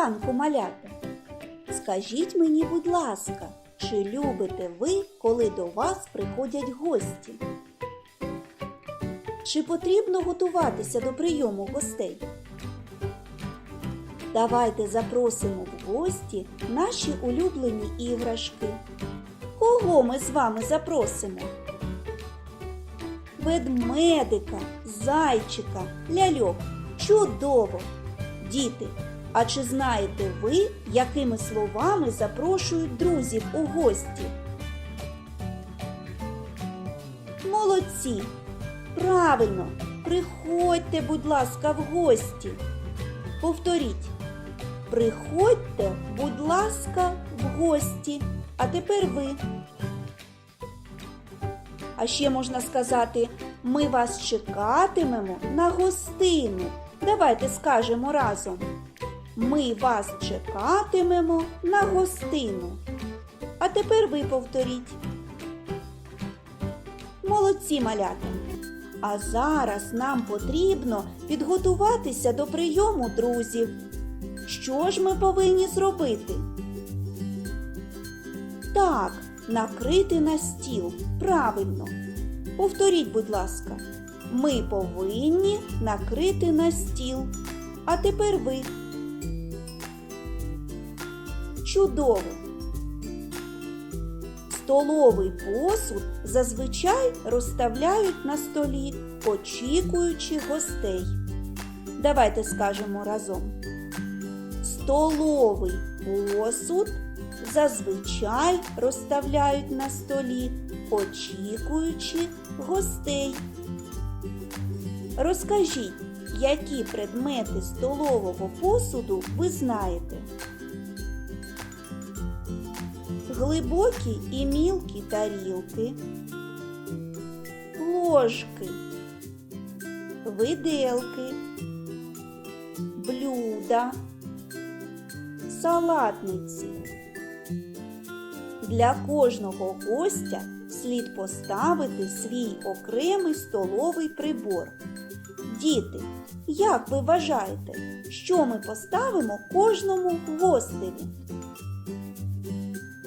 ранку, малята! Скажіть мені, будь ласка, чи любите ви, коли до вас приходять гості? Чи потрібно готуватися до прийому гостей? Давайте запросимо в гості наші улюблені іграшки. Кого ми з вами запросимо? Ведмедика, зайчика, ляльок. Чудово! Діти, а чи знаєте ви, якими словами запрошують друзів у гості? Молодці! Правильно! Приходьте, будь ласка, в гості. Повторіть. Приходьте, будь ласка, в гості. А тепер ви. А ще можна сказати, ми вас чекатимемо на гостину. Давайте скажемо разом. Ми вас чекатимемо на гостину. А тепер ви повторіть. Молодці малята. А зараз нам потрібно підготуватися до прийому друзів. Що ж ми повинні зробити? Так, накрити на стіл. Правильно. Повторіть, будь ласка. Ми повинні накрити на стіл. А тепер ви. Чудово! Столовий посуд зазвичай розставляють на столі, очікуючи гостей. Давайте скажемо разом. Столовий посуд зазвичай розставляють на столі, очікуючи гостей. Розкажіть, які предмети столового посуду ви знаєте? Глибокі і мілкі тарілки, ложки, виделки, блюда, салатниці. Для кожного гостя слід поставити свій окремий столовий прибор. Діти, як ви вважаєте, що ми поставимо кожному гостеві?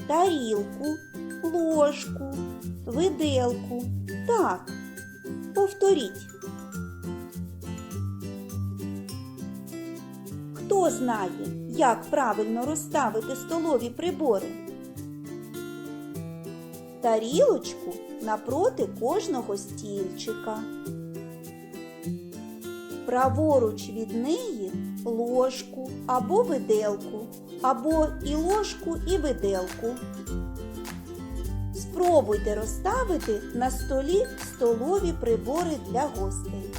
Тарілку, ложку, виделку. Так, повторіть. Хто знає, як правильно розставити столові прибори? Тарілочку напроти кожного стільчика. Праворуч від неї ложку або виделку, або і ложку, і виделку. Спробуйте розставити на столі столові прибори для гостей.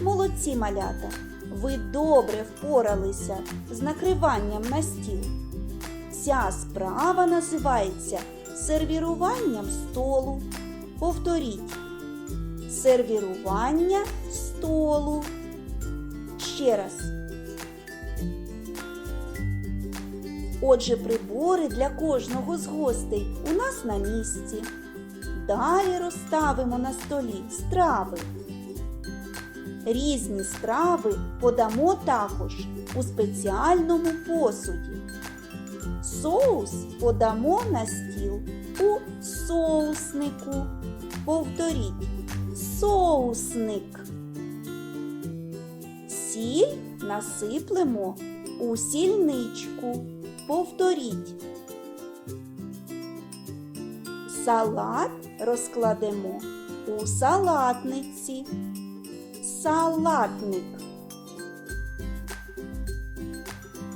Молодці малята! Ви добре впоралися з накриванням на стіл. Ця справа називається сервіруванням столу. Повторіть. Сервірування столу. Ще раз. Отже, прибори для кожного з гостей у нас на місці. Далі розставимо на столі страви. Різні страви подамо також у спеціальному посуді. Соус подамо на стіл у соуснику. Повторіть соусник. Сіль насиплемо у сільничку. Повторіть. Салат розкладемо у салатниці. Салатник.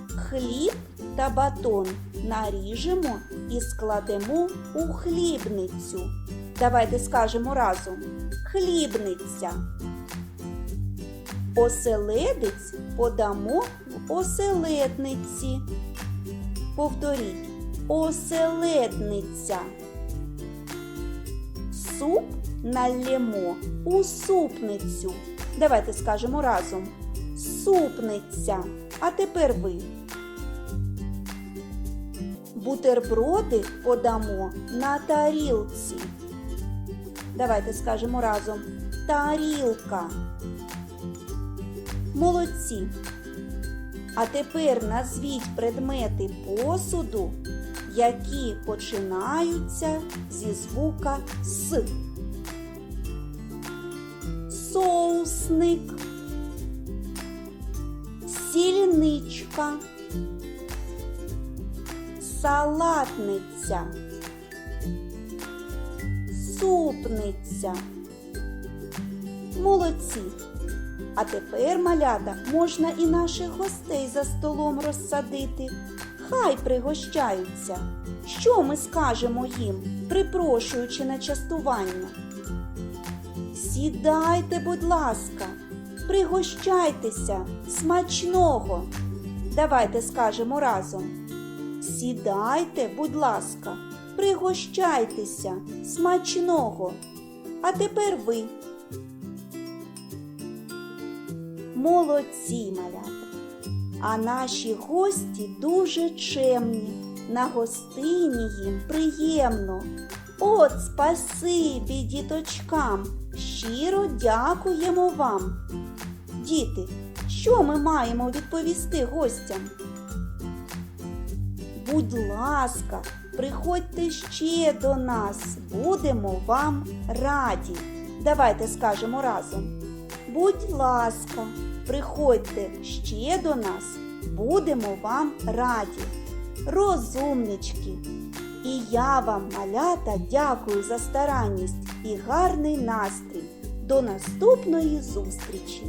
Хліб та батон наріжемо і складемо у хлібницю. Давайте скажемо разом. Хлібниця. Оселедець подамо в оселедниці. Повторіть. Оселедниця. Суп налємо у супницю. Давайте скажемо разом. Супниця. А тепер ви. Бутерброди подамо на тарілці. Давайте скажемо разом тарілка. Молодці. А тепер назвіть предмети посуду, які починаються зі звука С. Соусник, сільничка, салатниця, супниця. Молодці. А тепер, малята, можна і наших гостей за столом розсадити. Хай пригощаються. Що ми скажемо їм, припрошуючи на частування? Сідайте, будь ласка, пригощайтеся смачного. Давайте скажемо разом. Сідайте, будь ласка, пригощайтеся смачного. А тепер ви. Молодці, малята. А наші гості дуже чемні. На гостині їм приємно. От спасибі діточкам. Щиро дякуємо вам. Діти, що ми маємо відповісти гостям? Будь ласка, приходьте ще до нас, будемо вам раді. Давайте скажемо разом. Будь ласка, приходьте ще до нас, будемо вам раді. Розумнички! І я вам, малята, дякую за старанність і гарний настрій. До наступної зустрічі!